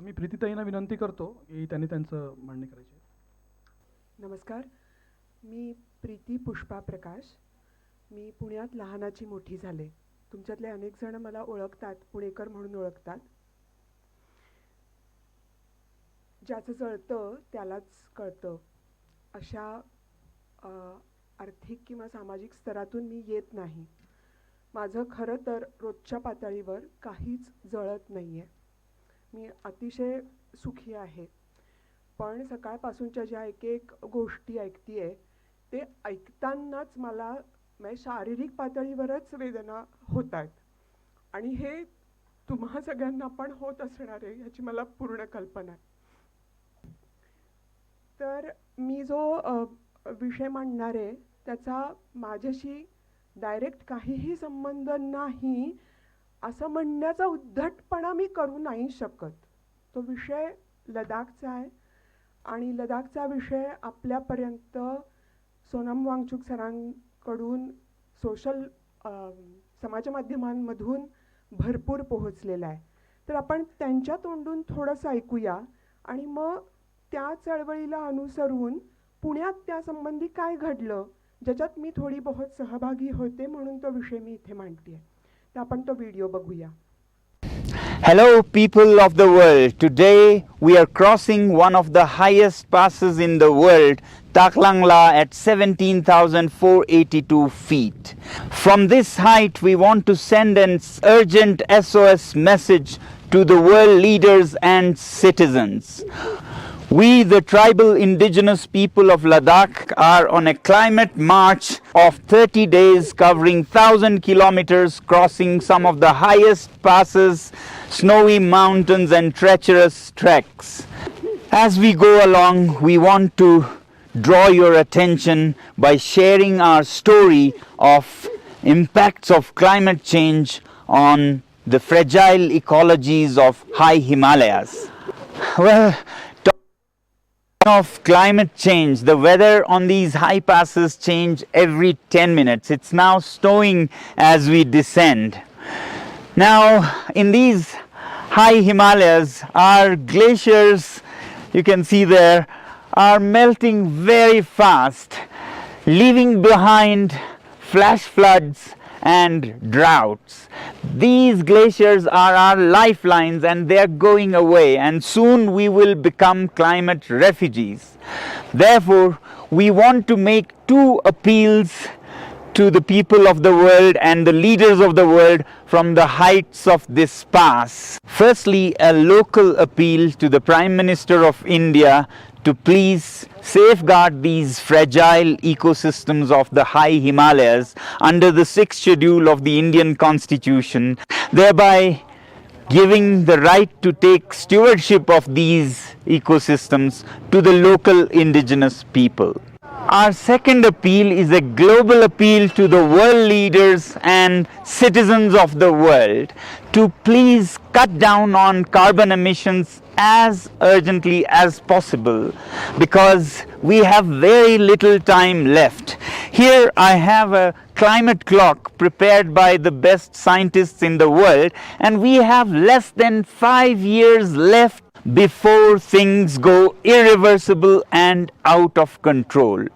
मी प्रीतीताईंना विनंती करतो की त्यांनी त्यांचं मांडणी करायची. नमस्कार. मी प्रीती पुष्पा प्रकाश. मी पुण्यात लहानाची मोठी झाले. तुमच्यातले अनेक जण मला ओळखतात पुणेकर म्हणून ओळखतात. ज्याचं जळतं त्यालाच कळतं. अशा आर्थिक किंवा सामाजिक स्तरातून मी येत नाही. माझं खरं तर रोजच्या पातळीवर काहीच जळत नाही आहे मी अतिशय सुखी आहे. पण सकाळपासूनच्या ज्या एक एक गोष्टी ऐकतीये ते ऐकतानाच मला म्हणजे शारीरिक पातळीवरच वेदना होत आहेत आणि हे तुम्हा सगळ्यांना पण होत असणार आहे ह्याची मला पूर्ण कल्पना आहे. तर मी जो विषय मांडणार आहे त्याचा माझ्याशी डायरेक्ट काहीही संबंध नाही असं म्हणण्याचा उद्धटपणा मी करू नाही शकत. तो विषय लडाखचा आहे. आणि लडाखचा विषय आपल्यापर्यंत सोनम वांगचूक सरांकडून सोशल समाजमाध्यमांमधून भरपूर पोहोचलेला आहे. तर आपण त्यांच्या तोंडून थोडंसं ऐकूया. आणि मग त्या चळवळीला अनुसरून पुण्यात त्यासंबंधी काय घडलं ज्याच्यात मी थोडी बहुत सहभागी होते म्हणून तो विषय मी इथे मांडते आहे तर आपण तो व्हिडिओ बघूया Hello, people of the world. Today we are crossing one of the highest passes in the world, Taklangla, at 17,482 feet. From this height, we want to send an urgent SOS message to the world leaders and citizens. We, the tribal indigenous people of Ladakh, are on a climate march of 30 days covering 1000 kilometers, crossing some of the highest passes, snowy mountains, and treacherous treks. As we go along, we want to draw your attention by sharing our story of impacts of climate change on the fragile ecologies of high Himalayas. Well, of climate change the weather on these high passes change every 10 minutes. It's now snowing as we descend. Now in these high himalayas our glaciers you can see there are melting very fast leaving behind flash floods and droughts. These glaciers are our lifelines and they are going away, and soon we will become climate refugees. Therefore, we want to make two appeals to the people of the world and the leaders of the world from the heights of this pass. Firstly, a local appeal to the Prime Minister of India to please safeguard these fragile ecosystems of the high Himalayas under the sixth schedule of the Indian Constitution, thereby giving the right to take stewardship of these ecosystems to the local indigenous people. Our second appeal is a global appeal to the world leaders and citizens of the world to please cut down on carbon emissions as urgently as possible because we have very little time left. Here I have a climate clock prepared by the best scientists in the world, and we have less than five years left before things go irreversible and out of control.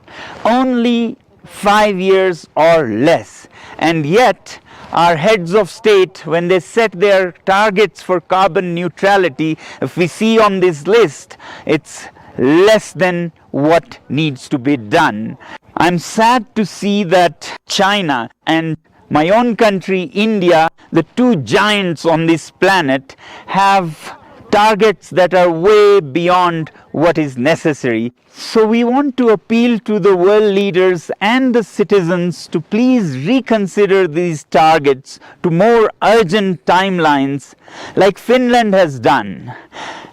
Only five years or less. And yet, our heads of state, when they set their targets for carbon neutrality, if we see on this list, it's less than what needs to be done. I'm sad to see that China and my own country, India, the two giants on this planet, have targets that are way beyond what is necessary. So we want to appeal to the world leaders and the citizens to please reconsider these targets to more urgent timelines like Finland has done.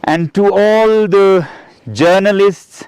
And to all the journalists,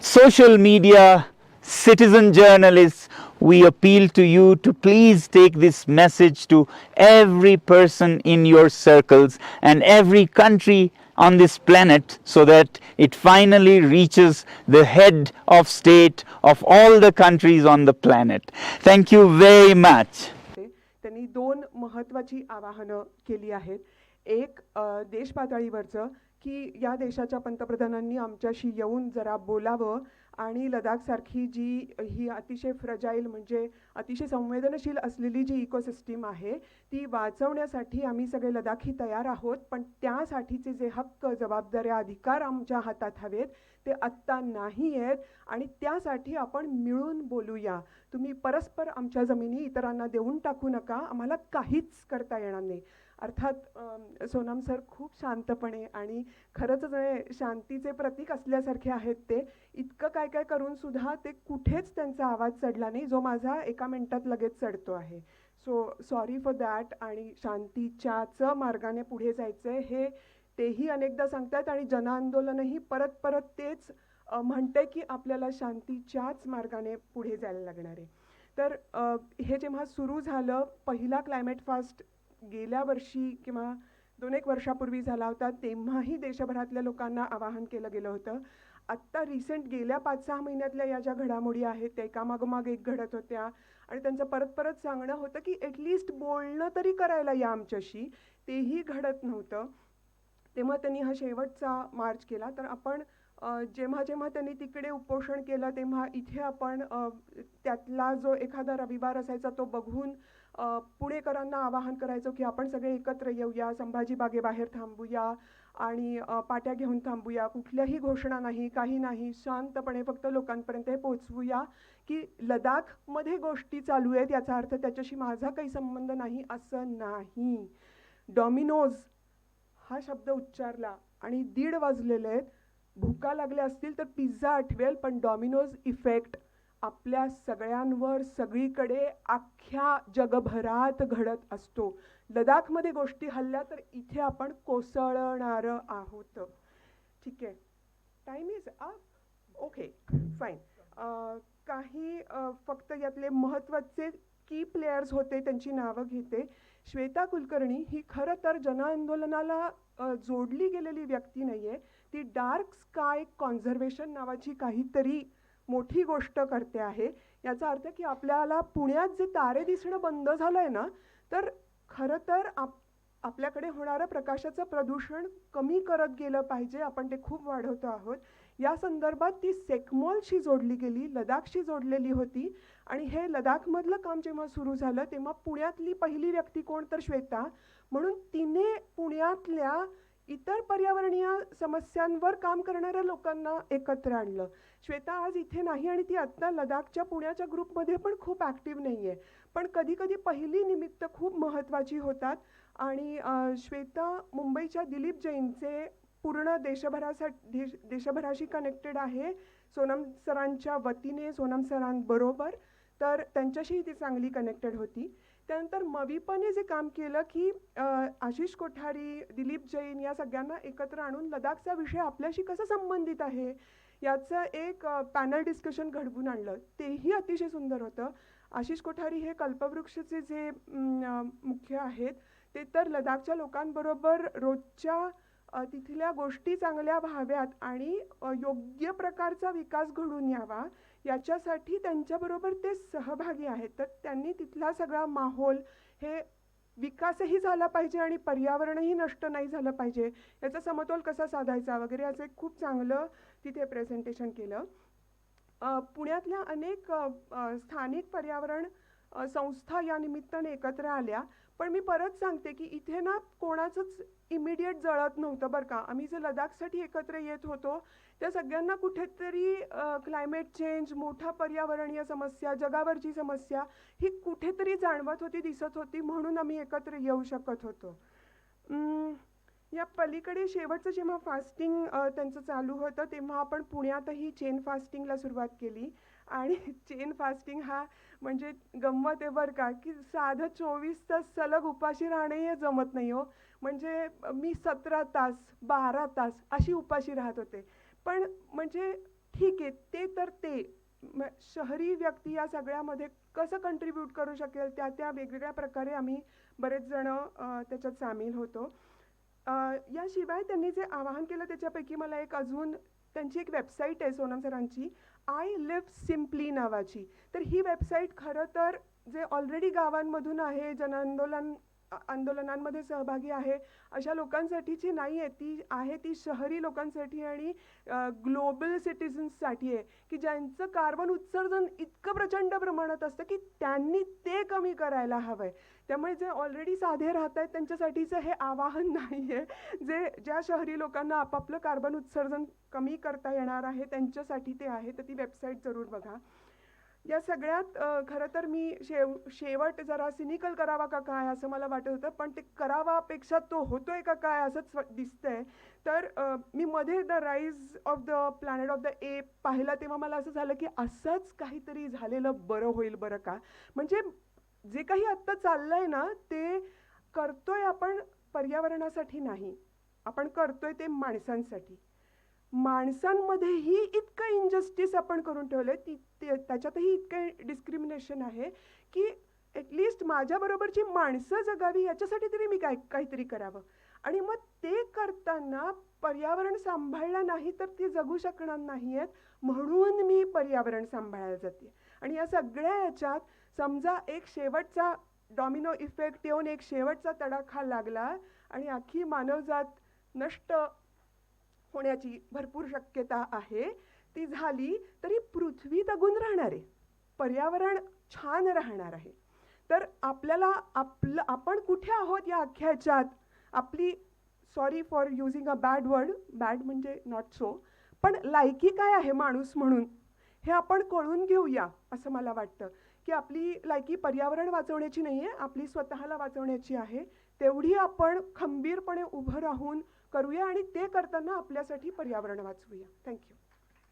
social media, citizen journalists, we appeal to you to please take this message to every person in your circles and every country on this planet so that it finally reaches the head of state of all the countries on the planet. Thank you very much. ते त्यांनी दोन महत्त्वाची आवाहनं केली आहेत एक अ, देश पातळीवरचं की या देशाच्या पंतप्रधानांनी आमच्याशी येऊन जरा बोलावं आणि लडाखसारखी जी ही अतिशय फ्रजाईल म्हणजे अतिशय संवेदनशील असलेली जी इकोसिस्टीम आहे ती वाचवण्यासाठी आम्ही सगळे लडाखी तयार आहोत. पण त्यासाठीचे जे हक्क जबाबदाऱ्या अधिकार आमच्या हातात हवेत ते आत्ता नाही आहेत. आणि त्यासाठी आपण मिळून बोलूया. तुम्ही परस्पर आमच्या जमिनी इतरांना देऊन टाकू नका. आम्हाला काहीच करता येणार नाही. अर्थात सोनम सर खूप शांतपणे आणि खरंच जे शांतीचे प्रतीक असल्यासारखे आहेत ते इतकं काय काय करून सुद्धा ते कुठेच त्यांचा आवाज चढला नाही जो माझा एका मिनिटात लगेच चढतो आहे. सो सॉरी फॉर दॅट आणि शांतीच्याच मार्गाने पुढे जायचं आहे हे तेही अनेकदा सांगतात आणि जनआंदोलनही परत परत तेच म्हणते की आपल्याला शांतीच्याच मार्गाने पुढे जायला लागणार आहे. तर हे जेव्हा सुरू झालं पहिला क्लायमेट फास्ट गेल्या वर्षी किंवा दोन एक वर्षापूर्वी झाला होता तेव्हाही देशभरातल्या लोकांना आवाहन केलं गेलं होतं. आत्ता रिसेंट गेल्या पाच सहा महिन्यातल्या या ज्या घडामोडी आहेत त्या एकामागोमाग एक घडत होत्या. आणि त्यांचं परत परत सांगणं होतं की ॲटलिस्ट बोलणं तरी करायला या आमच्याशी. तेही घडत नव्हतं. तेव्हा त्यांनी हा शेवटचा मार्च केला. तर आपण जेव्हा जेव्हा त्यांनी तिकडे उपोषण केलं तेव्हा इथे आपण त्यातला जो एखादा रविवार असायचा तो बघून पुणेकरांना आवाहन करायचो की आपण सगळे एकत्र येऊया संभाजी बागेबाहेर थांबूया आणि पाट्या घेऊन थांबूया. कुठल्याही घोषणा नाही काही नाही. शांतपणे फक्त लोकांपर्यंत हे पोचवूया की लडाखमध्ये गोष्टी चालू आहेत याचा अर्थ त्याच्याशी माझा काही संबंध नाही असं नाही. डॉमिनोज हा शब्द उच्चारला आणि दीड वाजलेले आहेत. भुका लागल्या असतील तर पिझ्झा आठवेल पण डॉमिनोज इफेक्ट आपल्या सगळ्यांवर सगळीकडे अख्ख्या जगभरात घडत असतो. लडाखमध्ये गोष्टी हल्ल्या तर इथे आपण कोसळणार आहोत. ठीक आहे. Time is up okay fine काही फक्त यातले महत्त्वाचे की प्लेयर्स होते त्यांची नावं घेते. श्वेता कुलकर्णी ही खरं तर जनआंदोलनाला जोडली गेलेली व्यक्ती नाही आहे ती डार्क स्काय कॉन्झर्वेशन नावाची काहीतरी मोठी गोष्ट करते आहे. याचा अर्थ की आपल्याला पुण्यात जे तारे दिसणं बंद झालं आहे ना तर खरं तर आप आपल्याकडे होणारं प्रकाशाचं प्रदूषण कमी करत गेलं पाहिजे. आपण ते खूप वाढवतो आहोत. या संदर्भात ती सेकमॉलशी जोडली गेली लडाखशी जोडलेली होती. आणि हे लडाखमधलं काम जेव्हा सुरू झालं तेव्हा पुण्यातली पहिली व्यक्ती कोण? तर श्वेता. म्हणून तिने पुण्यातल्या इतर पर्यावरणीय समस्यांवर काम करणाऱ्या लोकांना एकत्र आणलं. श्वेता आज इथे नाही आणि ती आत्ता लडाखच्या पुण्याच्या ग्रुपमध्ये पण खूप ॲक्टिव्ह नाही आहे पण कधीकधी पहिली निमित्त खूप महत्त्वाची होतात. आणि श्वेता मुंबईच्या दिलीप जैनचे पूर्ण देशभरासाठी देश देशभराशी कनेक्टेड आहे. सोनम सरांच्या वतीने सोनम सरांबरोबर. तर त्यांच्याशीही ती चांगली कनेक्टेड होती. त्यानंतर मवीपने जे काम केलं की आशिष कोठारी दिलीप जैन या सगळ्यांना एकत्र आणून लडाखचा विषय आपल्याशी कसा संबंधित आहे याचं एक पॅनल डिस्कशन घडवून आणलं. तेही अतिशय सुंदर होतं. आशिष कोठारी हे कल्पवृक्षचे जे मुख्य आहेत ते तर लडाखच्या लोकांबरोबर रोजच्या तिथल्या गोष्टी चांगल्या व्हाव्यात आणि योग्य प्रकारचा विकास घडून यावा याच्यासाठी त्यांच्याबरोबर ते सहभागी आहेत. तर त्यांनी तिथला सगळा माहोल हे विकासही झाला पाहिजे आणि पर्यावरणही नष्ट नाही झालं पाहिजे. याचा समतोल कसा साधायचा वगैरे याचं एक खूप चांगलं तिथे प्रेझेंटेशन केलं. पुण्यातल्या अनेक स्थानिक पर्यावरण संस्था या निमित्ताने एकत्र आल्या. पण मी परत सांगते की इथे ना कोणाचंच इमिडिएट जळत नव्हतं बरं का. आम्ही जे लडाखसाठी एकत्र येत होतो त्या सगळ्यांना कुठेतरी क्लायमेट चेंज मोठा पर्यावरणीय समस्या जगावरची समस्या ही कुठेतरी जाणवत होती दिसत होती म्हणून आम्ही एकत्र येऊ शकत होतो. या पलीकडे शेवटचं जेव्हा फास्टिंग त्यांचं चालू होतं तेव्हा आपण पुण्यातही चेन फास्टिंगला सुरुवात केली. आणि चेन फास्टिंग हा म्हणजे गंमत आहे बरं का की साधं चोवीस तास सलग उपाशी राहणे जमत नाही हो. म्हणजे मी सतरा तास बारा तास अशी उपाशी राहत होते. पण म्हणजे ठीक आहे ते तर ते. म- शहरी व्यक्ती या सगळ्यामध्ये कसं कंट्रीब्यूट करू शकेल त्या त्या वेगवेगळ्या प्रकारे आम्ही बरेच जण त्याच्यात सामील होतो. याशिवाय त्यांनी जे आवाहन केलं त्याच्यापैकी मला एक अजून त्यांची एक वेबसाईट आहे सोनम सरांची आय लिव्ह सिम्पली नावाची. तर ही वेबसाईट खरं तर जे ऑलरेडी गावांमधून आहे जनआंदोलन आंदोलनांमध्ये सहभागी आहे. अशा लोकांसाठीची नाही आहे. ती आहे ती शहरी लोकांसाठी आणि ग्लोबल सिटिझन्ससाठी आहे. की ज्यांचं कार्बन उत्सर्जन इतकं प्रचंड प्रमाणात असतं की त्यांनी ते कमी करायला हवं आहे त्यामुळे जे ऑलरेडी साधे राहत आहेत त्यांच्यासाठीचं हे आवाहन नाही आहे. जे ज्या शहरी लोकांना आपापलं कार्बन उत्सर्जन कमी करता येणार आहे त्यांच्यासाठी ते आहे. तर ती वेबसाईट जरूर बघा. या सगळ्यात खरं तर मी शेव शेवट जरा सिनिकल करावा का काय असं मला वाटत होतं पण ते करावापेक्षा तो होतोय का काय असंच दिसतंय. तर मी मध्ये the rise of the planet of the ape पाहिला तेव्हा मला असं झालं की असंच काहीतरी झालेलं बरं होईल बरं का. म्हणजे जे काही आत्ता चाललंय ना ते करतोय आपण पर्यावरणासाठी नाही. आपण करतोय ते माणसांसाठी. माणसांमध्येही इतकं इनजस्टिस आपण करून ठेवलं आहे ती ते त्याच्यातही इतकं डिस्क्रिमिनेशन आहे की ॲटलिस्ट माझ्याबरोबरची माणसं जगावी याच्यासाठी तरी मी काय काहीतरी करावं. आणि मग ते करताना पर्यावरण सांभाळलं नाही तर ती जगू शकणार नाही आहेत म्हणून मी पर्यावरण सांभाळायला जाते. आणि या सगळ्या याच्यात समजा एक शेवटचा डॉमिनो इफेक्ट येऊन एक शेवटचा तडाखा लागला आणि अख्खी मानवजात नष्ट होण्याची भरपूर शक्यता आहे. ती झाली तरी पृथ्वी तगून राहणार आहे. पर्यावरण छान राहणार आहे. तर आपल्याला आपलं आपण कुठे आहोत या अख्ख्या ह्याच्यात आपली sorry for using a bad word bad म्हणजे नॉट सो पण लायकी काय आहे माणूस म्हणून? हे आपण कळून घेऊया असं मला वाटतं. की आपली लायकी पर्यावरण वाचवण्याची नाही आहे आपली स्वतःला वाचवण्याची आहे. तेवढी आपण खंबीरपणे उभं राहून करूया आणि ते करताना आपल्यासाठी पर्यावरण वाचवूया. थँक्यू